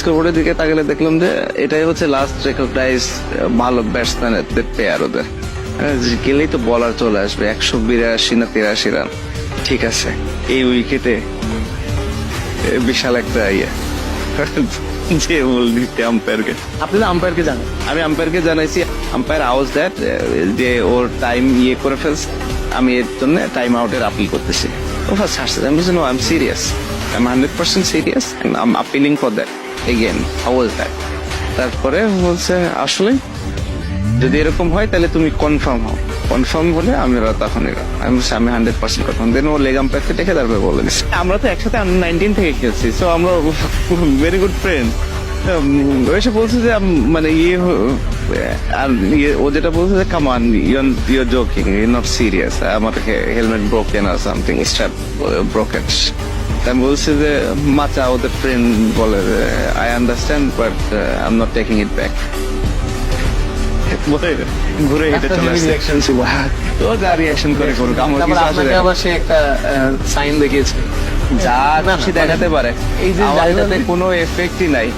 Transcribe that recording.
স্কোরবোর্ডের দিকে তাকালে দেখলাম যে এটাই হচ্ছে লাস্ট রেকগনাইজ ভালো ব্যাটসম্যানের পেয়ার ওদের। হ্যাঁ, গেলেই তো বলার চলে আসবে। একশো বিরাশি না তিরাশি রান ঠিক আছে এই উইকেটে বিশাল একটা ইয়ে। যে বল দিতে আম্পায়ারকে আপনি তো আম্পায়ারকে জানেন। আমি আম্পায়ারকে জানাইছি। আম্পায়ার আওয়াজ দ্যাট যে ওর টাইম ইয়ে করে ফেলছে। আমি এর জন্য টাইম আউটের আপিল করতেছি। ও ফার্স্ট হাসছে আমি বলছি no I am serious I am hundred percent serious I am appealing for that again how was that তারপরে বলছে আসলে যদি এরকম হয়, তাহলে তুমি কনফার্ম হও। কনফার্ম হলে আমি তখন আমি আমি হান্ড্রেড পার্সেন্ট কনফার্ম দেন ও লেগাম আম্পায়ারকে দেখে তারপরে বলে আমরা তো একসাথে নাইনটিন থেকে খেলছি সো আমরা ভেরি গুড ফ্রেন্ড এসে বলছে যে মানে ইয়ে আর ইয়ে ও যেটা বলছে যে come on you're you're joking you not serious আমার হেলমেট ব্রোকেন আর সামথিং স্ট্র্যাপ ব্রোকেন আমি বলছি যে মাচা ওদের ফ্রেন্ড বলে I understand but I am not taking it back বলে ঘুরে হেঁটে চলে আসছে। রিয়াকশন ছিল। তো যা রিয়াকশন করে করুক আমার কিছু আসে আপনাকে যায় না। আবার সে একটা সাইন দেখিয়েছে। যা না, খুশি দেখাতে পারে। এই যে কোনো এফেক্টই নাই।